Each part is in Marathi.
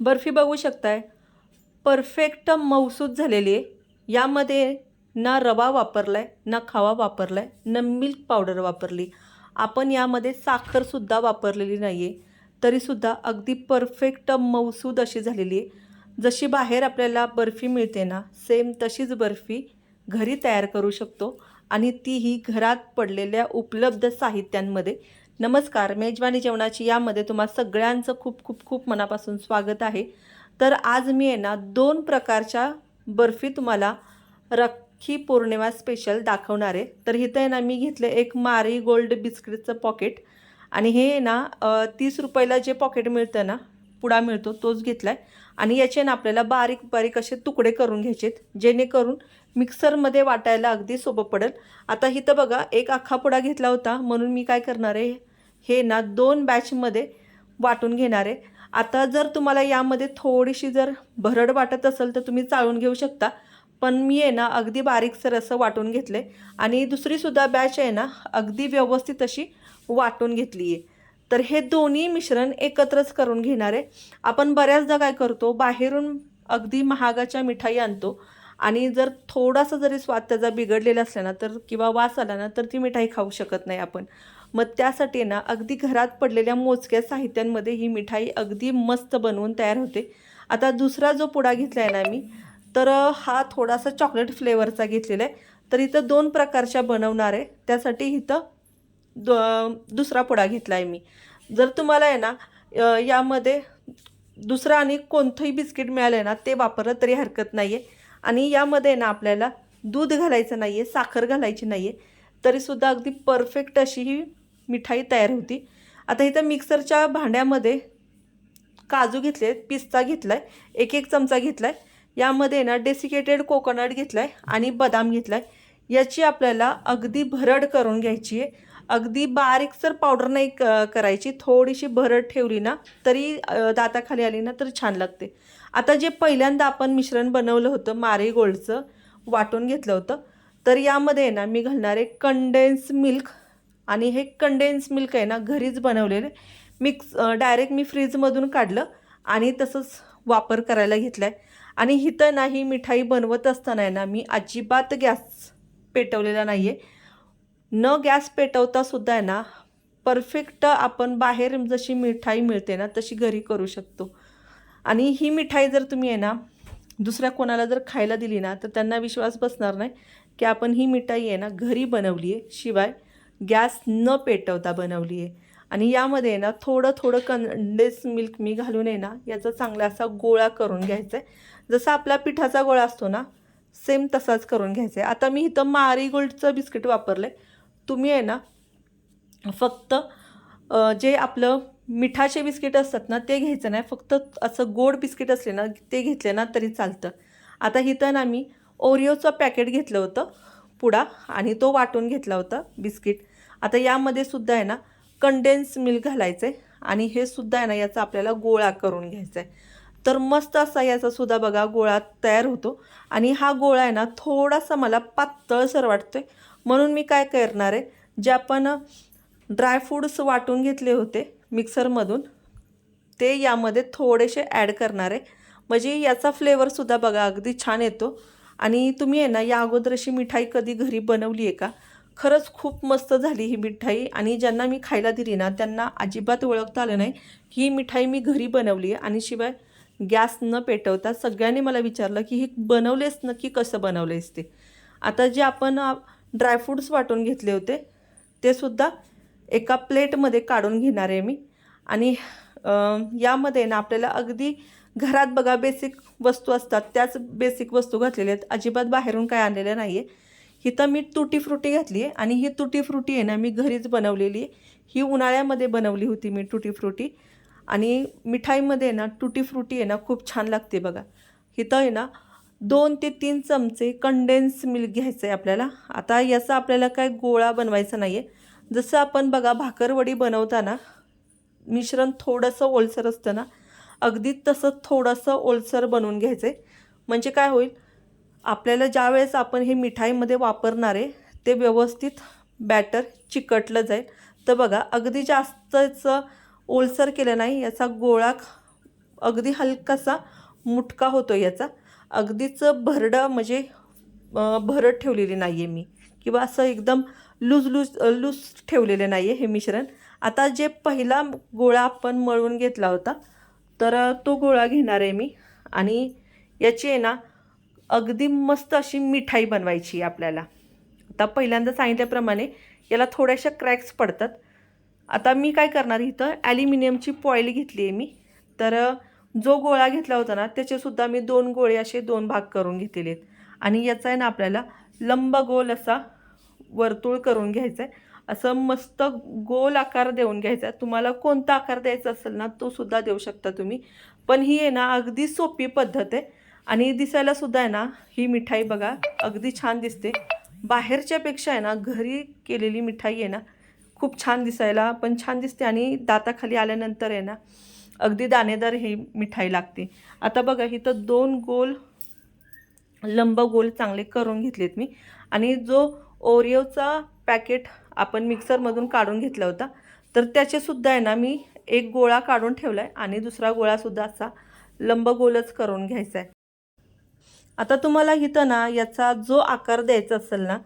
बर्फी बघू शकताय. परफेक्ट मऊसूद झालेली आहे यामध्ये ना रवा वापरला आहे ना खावा वापरला आहे ना मिल्क पावडर वापरली. आपण यामध्ये साखरसुद्धा वापरलेली नाही आहे तरीसुद्धा अगदी परफेक्ट मऊसूद अशी झालेली आहे जशी बाहेर आपल्याला बर्फी मिळते ना सेम तशीच बर्फी घरी तयार करू शकतो. आणि तीही घरात पडलेल्या उपलब्ध साहित्यांमध्ये नमस्कार मेजवानी जेवणाची यामध्ये तुम्हा सगळ्यांचं खूप खूप खूप मनापासून स्वागत आहे. तर आज मी आहे ना दोन प्रकारच्या बर्फी तुम्हाला रखी पौर्णिमा स्पेशल दाखवणार आहे. तर इथं आहे ना मी घेतलं एक मारी गोल्ड बिस्किटचं पॉकेट आणि हे आहे ना तीस रुपयाला जे पॉकेट मिळतं ना पुडा मिळतो तोच घेतला आहे आणि याचे ना आपल्याला बारीक बारीक असे तुकडे करून घ्यायचेत जेणेकरून मिक्सरमध्ये वाटायला अगदी सोपं पडेल. आता इथं बघा एक अख्खा पुडा घेतला होता म्हणून मी काय करणार आहे? हे ना दोन बॅचमध्ये वाटून घेणार आहे. आता जर तुम्हाला यामध्ये थोडीशी जर भरड वाटत असेल तर तुम्ही चाळून घेऊ शकता पण मी आहे ना अगदी बारीकसर असं वाटून घेतलं आहे आणि दुसरीसुद्धा बॅच आहे ना अगदी व्यवस्थित अशी वाटून घेतली आहे तर हे दोन्ही मिश्रण एकत्रच करून घेणार. आहे आपण बऱ्याचदा काय करतो बाहेरून अगदी महागाच्या मिठाई आणतो आणि जर थोडासा जरी स्वाद त्याचा बिघडलेला असला ना तर किंवा वास आला ना तर ती मिठाई खाऊ शकत नाही आपण. मग त्यासाठी ना अगदी घरात पडलेल्या मोजक्या साहित्यांमध्ये ही मिठाई अगदी मस्त बनवून तयार होते. आता दुसरा जो पुडा घेतला आहे ना मी तर हा थोडासा चॉकलेट फ्लेवरचा घेतलेला आहे. तर इथं दोन प्रकारच्या बनवणार आहे. त्यासाठी इथं द दुसरा पुडा घेतला आहे मी. जर तुम्हाला आहे ना यामध्ये दुसरं आणि कोणतंही बिस्किट मिळालं आहे ना ते वापरलं तरी हरकत नाही आहे आणि यामध्ये ना आपल्याला दूध घालायचं नाही आहे साखर घालायची नाही आहे तरीसुद्धा अगदी परफेक्ट अशी ही मिठाई तयार होती. आता इथं मिक्सरच्या भांड्यामध्ये काजू घेतले पिस्ता घेतला आहे एक एक चमचा घेतला आहे यामध्ये ना डेसिकेटेड कोकोनट घेतला आहे आणि बदाम घेतला आहे याची आपल्याला अगदी भरड करून घ्यायची आहे. अगदी बारीकसर पावडर नाही क करायची थोडीशी भरड ठेवली ना तरी दाताखाली आली ना तर छान लागते. आता जे पहिल्यांदा आपण मिश्रण बनवलं होतं मारे गोल्डचं वाटून घेतलं होतं तर यामध्ये आहे ना मी घालणार आहे कंडेन्स मिल्क आणि हे कंडेन्स मिल्क आहे ना घरीच बनवलेलं मिक्स डायरेक्ट मी फ्रीजमधून काढलं आणि तसंच वापर करायला घेतला आहे आणि इथं ना ही मिठाई बनवत असताना आहे ना मी अजिबात गॅस पेटवलेला नाही आहे न गॅस पेटवता सुद्धा आहे ना परफेक्ट आपण बाहेर जशी मिठाई मिळते ना तशी घरी करू शकतो. आणि ही मिठाई जर तुम्ही आहे ना दुसऱ्या कोणाला जर खायला दिली ना तर त्यांना विश्वास बसणार नाही की आपण ही मिठाई आहे ना घरी बनवली आहे शिवाय गॅस न पेटवता बनवली आहे. आणि यामध्ये आहे ना थोडं थोडं कंडेन्स मिल्क मी घालून आहे ना याचा चांगला असा गोळा करून घ्यायचा आहे. जसा आपला पिठाचा गोळा असतो ना सेम तसाच करून घ्यायचा आहे. आता मी इथं मारी गोल्डचं बिस्किट वापरलं आहे तुम्ही आहे ना फक्त जे आपलं मिठाचे बिस्किट असतात ना ते घ्यायचं नाही. फक्त असं गोड बिस्किट असले ना ते घेतले ना तरी चालतं. आता इथं ना मी ओरिओचं पॅकेट घेतलं होतं पुडा आणि तो वाटून घेतला होता बिस्किट. आता यामध्ये सुद्धा आहे ना कंडेन्स मिल्क घालायचं आहे आणि हे सुद्धा आहे ना याचा आपल्याला गोळा करून घ्यायचा आहे तर मस्त असा याचा सुद्धा बघा गोळा तयार होतो. आणि हा गोळा आहे ना थोडासा मला पातळसर आहे म्हणून मी काय करणार आहे? जे आपण ड्रायफ्रूट्स वाटून घेतले होते मिक्सरमधून ते यामध्ये थोडेसे ॲड करणार आहे. म्हणजे याचा फ्लेवरसुद्धा बघा अगदी छान येतो. आणि तुम्ही आहे ना या अगोदर अशी मिठाई कधी घरी बनवली आहे का? खरंच खूप मस्त झाली ही मिठाई. आणि ज्यांना मी खायला दिली ना त्यांना अजिबात ओळखता आलं नाही ही मिठाई मी घरी बनवली आहे. आणि शिवाय गॅस न पेटवता सगळ्यांनी मला विचारलं की हे बनवलेस नक्की कसं बनवलेस ते? आता जे आपण ड्रायफ्रूट्स वाटून घेतले होते. ते सुद्धा एका प्लेटमध्ये काढून घेणार आहे मी. आणि यामध्ये ना आपल्याला अगदी घरात बघा बेसिक वस्तू असतात. त्याच बेसिक वस्तू घातलेल्या आहेत. अजिबात बाहेरून काय आणलेल्या नाही आहे इथं मी तुटी फ्रुटी घातली आहे आणि ही तुटी फ्रुटी आहे ना मी घरीच बनवलेली आहे. ही उन्हाळ्यामध्ये बनवली होती मी तुटी फ्रुटी. आणि मिठाईमध्ये आहे ना तुटी फ्रुटी आहे ना खूप छान लागते बघा. इथं आहे ना दोन ते तीन चमचे कंडेन्स मिल्क घ्यायचं आहे आपल्याला. आता याचा आपल्याला काय गोळा बनवायचा नाही आहे जसं आपण बघा भाकरवडी बनवताना मिश्रण थोडंसं ओलसर असतं ना अगदी तसं थोडंसं ओलसर बनवून घ्यायचं आहे म्हणजे काय होईल? आपल्याला ज्यावेळेस आपण हे मिठाईमध्ये वापरणार आहे ते व्यवस्थित बॅटर चिकटलं जाईल. तर बघा अगदी जास्तच ओलसर केलं नाही याचा गोळा अगदी हलकासा मुटका होतो याचा. अगदीच भरडं म्हणजे भरड ठेवलेली नाही आहे मी. किंवा असं एकदम लूज लूज लूज ठेवलेलं नाही आहे हे मिश्रण आता जे पहिला गोळा आपण मळून घेतला होता तर तो गोळा घेणार आहे मी. आणि याची आहे ना अगदी मस्त अशी मिठाई बनवायची आपल्याला. आता पहिल्यांदा सांगितल्याप्रमाणे याला थोड्याशा क्रॅक्स पडतात. आता मी काय करणार इथं ॲल्युमिनियमची पॉईल घेतली आहे मी. तर जो गोळा घेतला होता ना त्याचेसुद्धा मी दोन गोळे असे दोन भाग करून घेतलेले आहेत आणि याचा आहे ना आपल्याला लंब गोल असा वर्तुळ करून घ्यायचा आहे असं मस्त गोल आकार देऊन घ्यायचा आहे तुम्हाला कोणता आकार द्यायचा असेल ना तो सुद्धा देऊ शकता तुम्ही. पण ही आहे ना अगदी सोपी पद्धत आहे. आणि दिसायला सुद्धा आहे ना ही मिठाई बघा अगदी छान दिसते. बाहेरच्यापेक्षा आहे ना घरी केलेली मिठाई आहे ना खूप छान दिसायला पण छान दिसते. आणि दाताखाली आल्यानंतर आहे ना अगदी दाणेदार ही मिठाई लागते. आता बघा इथं दोन गोल लंब गोल चांगले करून घेतलेत मी. आणि जो ओरिओचा पॅकेट आपण मिक्सरमधून काढून घेतला होता तर त्याचेसुद्धा आहे ना मी एक गोळा काढून ठेवला आहे आणि दुसरा गोळासुद्धा असा लंब गोलच करून घ्यायचा आहे आता तुम्हाला इथं ना याचा जो आकार द्यायचा असेल ना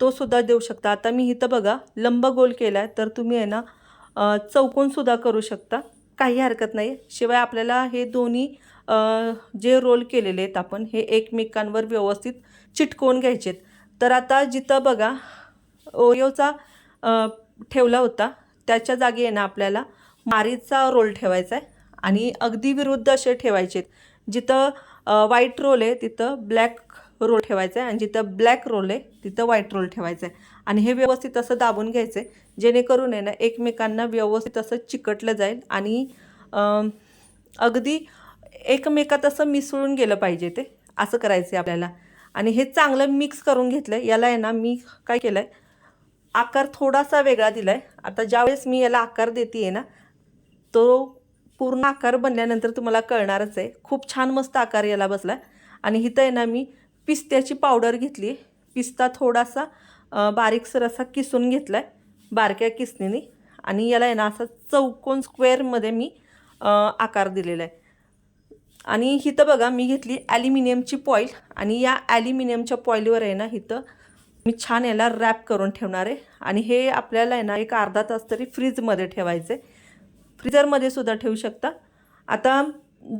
तो सुद्धा देऊ शकता. आता मी इथं बघा लंब गोल केला आहे तर तुम्ही आहे ना चौकोनसुद्धा करू शकता. काही हरकत नाही. शिवाय आपल्याला हे दोन्ही जे रोल केलेले आहेत आपण हे एकमेकांवर व्यवस्थित चिटकवून घ्यायचे आहेत तर आता जिथं बघा ओरिओचा ठेवला होता त्याच्या जागी आहे ना आपल्याला मारीचा रोल ठेवायचा आहे. आणि अगदी विरुद्ध असे ठेवायचे आहेत जिथं व्हाईट रोल आहे तिथं ब्लॅक रोल ठेवायचा आहे. आणि जिथं ब्लॅक रोल आहे तिथं व्हाईट रोल ठेवायचा आहे. आणि हे व्यवस्थित असं दाबून घ्यायचं आहे. जेणेकरून आहे ना एकमेकांना व्यवस्थित असं चिकटलं जाईल. आणि अगदी एकमेकात असं मिसळून गेलं पाहिजे ते. असं करायचं आहे आपल्याला. आणि हे चांगलं मिक्स करून घेतलं आहे याला आहे ना मी काय केलं आहे आकार थोडासा वेगळा दिला आहे आता ज्यावेळेस मी याला आकार देते आहे ना तो पूर्ण आकार बनल्यानंतर तुम्हाला कळणारच आहे. खूप छान मस्त आकार याला बसला. आणि इथं आहे ना मी पिस्त्याची पावडर घेतली. आहे पिस्ता थोडासा बारीकसर असा किसून घेतला आहे बारक्या किसणीने. आणि याला आहे ना असा चौकोन स्क्वेअरमध्ये मी आकार दिलेला आहे आणि इथं बघा मी घेतली ॲल्युमिनियमची पॉईल आणि या ॲल्युमिनियमच्या पॉईलवर आहे ना इथं मी छान याला रॅप करून ठेवणार आहे. आणि हे आपल्याला आहे ना एक अर्धा तास तरी फ्रीजमध्ये ठेवायचं आहे फ्रीजरमध्ये सुद्धा ठेवू शकता. आता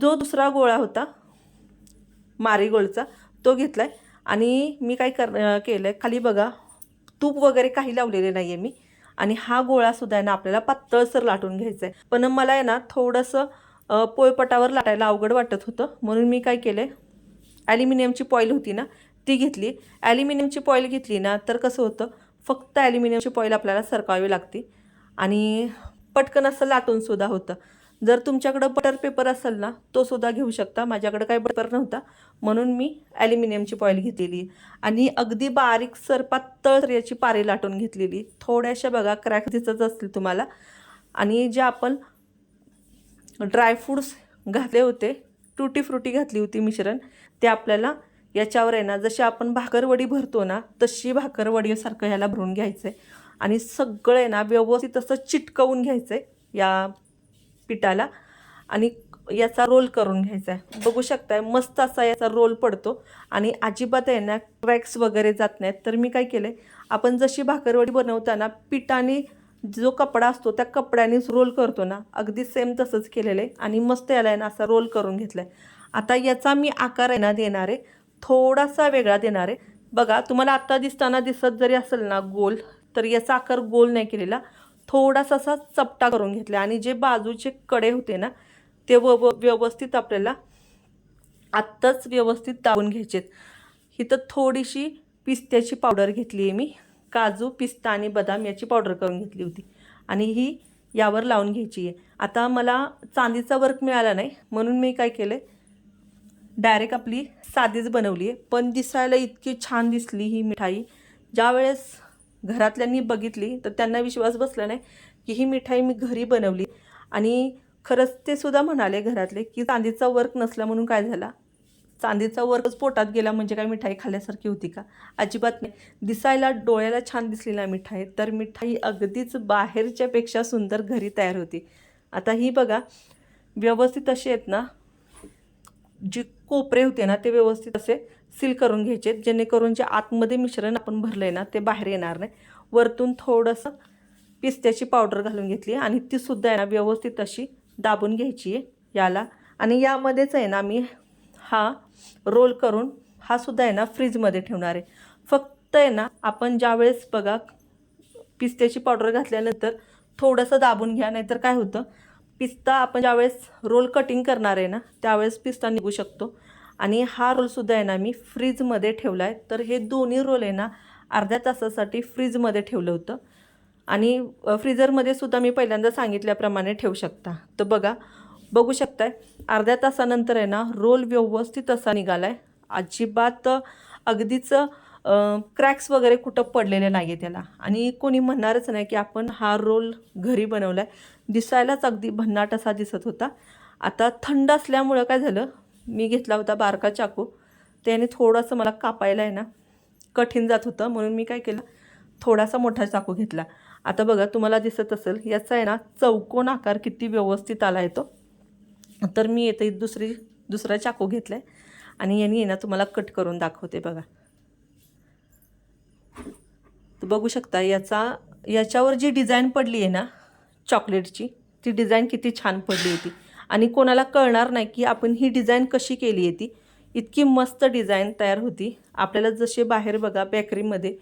जो दुसरा गोळा होता मारीगोल्डचा तो घेतला आहे आणि मी काय कर केलं आहे खाली बघा तूप वगैरे काही लावलेले नाही आहे मी. आणि हा गोळासुद्धा आहे ना आपल्याला पातळसर लाटून घ्यायचा आहे पण मला आहे ना थोडंसं पोळपटावर लाटायला अवघड वाटत होतं. म्हणून मी काय केलं आहे ॲल्युमिनियमची पॉईल होती ना ती घेतली. ॲल्युमिनियमची पॉईल घेतली ना तर कसं होतं फक्त ॲल्युमिनियमची पॉईल आपल्याला सरकावी लागते. आणि पटकन असं लाटूनसुद्धा होतं. जर तुमच्याकडं बटर पेपर असेल ना तो सुद्धा घेऊ शकता. माझ्याकडं काही बटर नव्हता. म्हणून मी ॲल्युमिनियमची पॉईल घेतलेली. आणि अगदी बारीक सरपात तळ याची पारी लाटून घेतलेली. थोड्याशा बघा क्रॅक दिसत असतील तुम्हाला. आणि जे आपण ड्रायफ्रूट्स घातले होते टुटी फ्रुटी घातली होती मिश्रण ते आपल्याला याच्यावर आहे ना जशी आपण भाकरवडी भरतो ना तशी भाकरवडीसारखं ह्याला भरून घ्यायचं आहे आणि सगळं आहे ना व्यवस्थित असं चिटकवून घ्यायचं आहे या पिठाला आणि याचा रोल करून घ्यायचा आहे. बघू शकताय मस्त असा याचा रोल पडतो. आणि अजिबात आहे ना क्रॅक्स वगैरे जात नाहीत. तर मी काय केलं आहे आपण जशी भाकरवडी बनवताना पिठाने जो कपडा असतो त्या कपड्यानेच रोल करतो ना. अगदी सेम तसंच केलेलं आहे आणि मस्त याला आहे ना असा रोल करून घेतला आहे आता याचा मी आकार आहे ना देणार आहे. थोडासा वेगळा देणार आहे. बघा तुम्हाला आत्ता दिसताना दिसत जरी असेल ना गोल तर याचा आकार गोल नाही केलेला. थोडासा असा चपटा करून घेतला आणि जे बाजूचे कडे होते ना ते व व- व्यवस्थित आपल्याला आत्ताच व्यवस्थित दाबून घ्यायचेत. इथं थोडीशी पिस्त्याची पावडर घेतली आहे मी. काजू पिस्ता आणि बदाम याची पावडर करून घेतली होती. आणि ही यावर लावून घ्यायची आहे आता मला चांदीचा वर्क मिळाला नाही म्हणून मी काय केलं डायरेक्ट आपली साधीच बनवली आहे पण दिसायला इतकी छान दिसली ही मिठाई. ज्यावेळेस घरातल्यांनी बघितली तर त्यांना विश्वास बसला नाही की ही मिठाई मी घरी बनवली. आणि खरंच ते सुद्धा म्हणाले घरातले की चांदीचा वर्क नसला म्हणून काय झाला? चांदीचा वर्कच पोटात गेला म्हणजे काय मिठाई खाल्ल्यासारखी होती का? अजिबात नाही. दिसायला डोळ्याला छान दिसली ना मिठाई तर मिठाई अगदीच बाहेरच्यापेक्षा सुंदर घरी तयार होती. आता ही बघा व्यवस्थित असे आहेत ना जे कोपरे होते ना ते व्यवस्थित असे सील करून घ्यायचे जेणेकरून जे आतमध्ये मिश्रण आपण भरलं आहे ना ते बाहेर येणार नाही. वरतून थोडंसं पिस्त्याची पावडर घालून घेतली आणि तीसुद्धा आहे ना व्यवस्थित अशी दाबून घ्यायची आहे याला. आणि यामध्येच आहे ना मी हा रोल करून हा सुद्धा आहे ना फ्रीजमध्ये ठेवणार आहे. फक्त आहे ना आपण ज्यावेळेस बघा पिस्त्याची पावडर घातल्यानंतर थोडंसं दाबून घ्या नाहीतर काय होतं पिस्ता आपण ज्यावेळेस रोल कटिंग करणार आहे ना त्यावेळेस पिस्ता निघू शकतो. आणि हा रोलसुद्धा आहे ना मी फ्रीजमध्ये ठेवला आहे तर हे दोन्ही रोल आहे ना अर्ध्या तासासाठी फ्रीजमध्ये ठेवलं होतं. आणि फ्रीजरमध्ये सुद्धा मी पहिल्यांदा सांगितल्याप्रमाणे ठेवू शकता. तर बघा बघू शकताय अर्ध्या तासानंतर आहे ना रोल व्यवस्थित असा निघाला आहे अजिबात अगदीच क्रॅक्स वगैरे कुठं पडलेले नाही आहे त्याला. आणि कोणी म्हणणारच नाही की आपण हा रोल घरी बनवला आहे दिसायलाच अगदी भन्नाट असा दिसत होता. आता थंड असल्यामुळं काय झालं मी घेतला होता बारका चाकू. त्याने थोडंसं मला कापायला आहे ना कठीण जात होतं म्हणून मी काय केलं थोडासा मोठा चाकू घेतला. आता बघा तुम्हाला दिसत असेल याचा आहे ना चौकोन आकार किती व्यवस्थित आला येतो तर मी येते दुसरी दुसरा चाकू घेतला आहे आणि यांनी आहे ना तुम्हाला कट करून दाखवते बघा. तर बघू शकता याचा याच्यावर जी डिझाईन पडली आहे ना चॉकलेटची ती डिझाईन किती छान पडली होती. आणि कोणाला कळणार नाही की आपण ही डिझाईन कशी केली आहे ती. इतकी मस्त डिझाईन तयार होती. आपल्याला जसे बाहेर बघा बेकरीमध्ये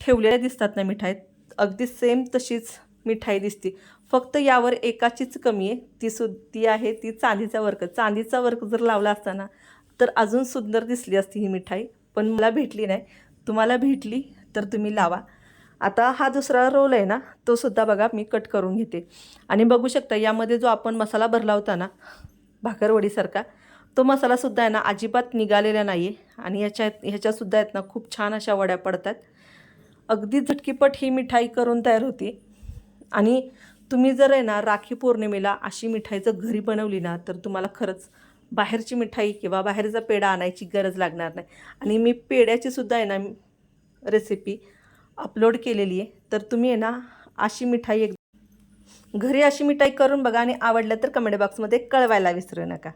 ठेवलेल्या दिसतात ना मिठाई अगदी सेम तशीच मिठाई दिसते. फक्त यावर एकाचीच कमी आहे. ती सु ती आहे ती चांदीचा वर्क. चांदीचा वर्क जर लावला असता ना तर अजून सुंदर दिसली असती ही मिठाई. पण मला भेटली नाही. तुम्हाला भेटली तर तुम्ही लावा. आता हा दुसरा रोल आहे ना तो सुद्धा बघा मी कट करून घेते. आणि बघू शकता यामध्ये जो आपण मसाला भरला होता ना भाकरवडीसारखा तो मसालासुद्धा आहे ना अजिबात निघालेला नाही आहे आणि ह्याच्या ह्याच्यासुद्धा आहेत ना खूप छान अशा वड्या पडतात. अगदी झटकीपट ही मिठाई करून तयार होती. आणि तुम्ही जर आहे ना राखी पौर्णिमेला अशी मिठाई जर घरी बनवली ना तर तुम्हाला खरंच बाहेरची मिठाई किंवा बाहेरचा पेढा आणायची गरज लागणार नाही. आणि मी पेढ्याची सुद्धा आहे ना रेसिपी अपलोड केलेली आहे. तर तुम्ही आहे ना अशी मिठाई एक घरी अशी मिठाई करून बघा आणि आवडलं तर कमेंट बॉक्समध्ये कळवायला विसरू नका.